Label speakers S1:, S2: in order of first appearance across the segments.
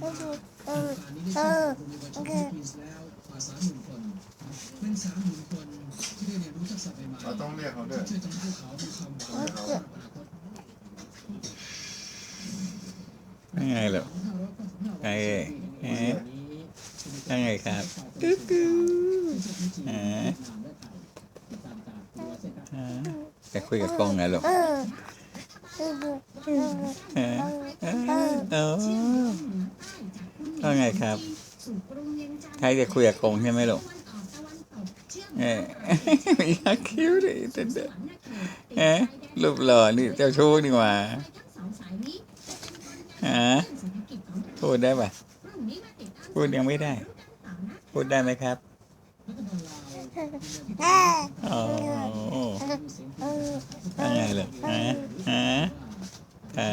S1: เออเออเออโอเค
S2: เราต้องเรียกเขาด้วย
S3: ยังไงเหรอไงเอ๊ะยังไงครับกุ๊กกูอ่าอ่าจะคุยกับกงไงลูก
S1: เออเออเออ
S3: เออเออเออ ว่าไงครับ ใครจะคุยกับกงใช่ไหมลูกเออไม่อยากคิ้วเลยเด็ดๆเอ๊ะรูปหล่อนี่เจ้าชู้ดีกว่าฮะพูดได้ปะพูดยังไม่ได้ พูดได้ไหมครับ
S1: เออ
S3: อ๋อ
S1: เออ
S3: ว่าไงล่ะฮะฮะ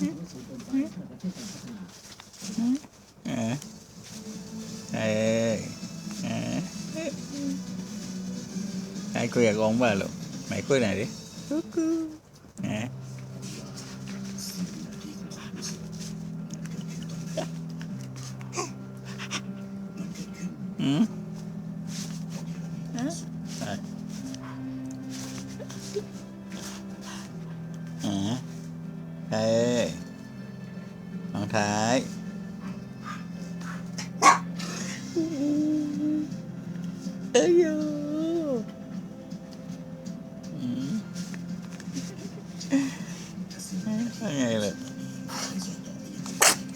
S3: Ừ. Ừ. Ừ. Ai kuya con ba lo. Mày kuya này đi. Nè. Ừ. Hả? Hoàng Khải Ây da. Ừ. Ngày là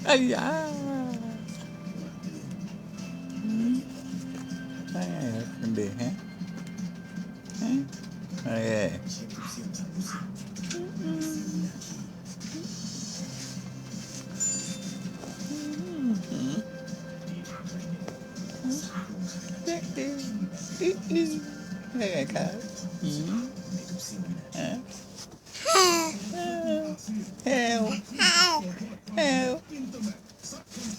S3: Ây da. Ừ. Ngày là con đi hả Hả Ây da าไงล่ะคุณดีฮะฮะเอ้ยให้ไงครับอืมฮะเฮลเฮล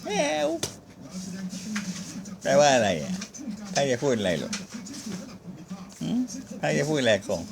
S3: เฮลแปลว่าอะไรอะใครจะพูดอะไรหรอใครจะพูดอะไรของ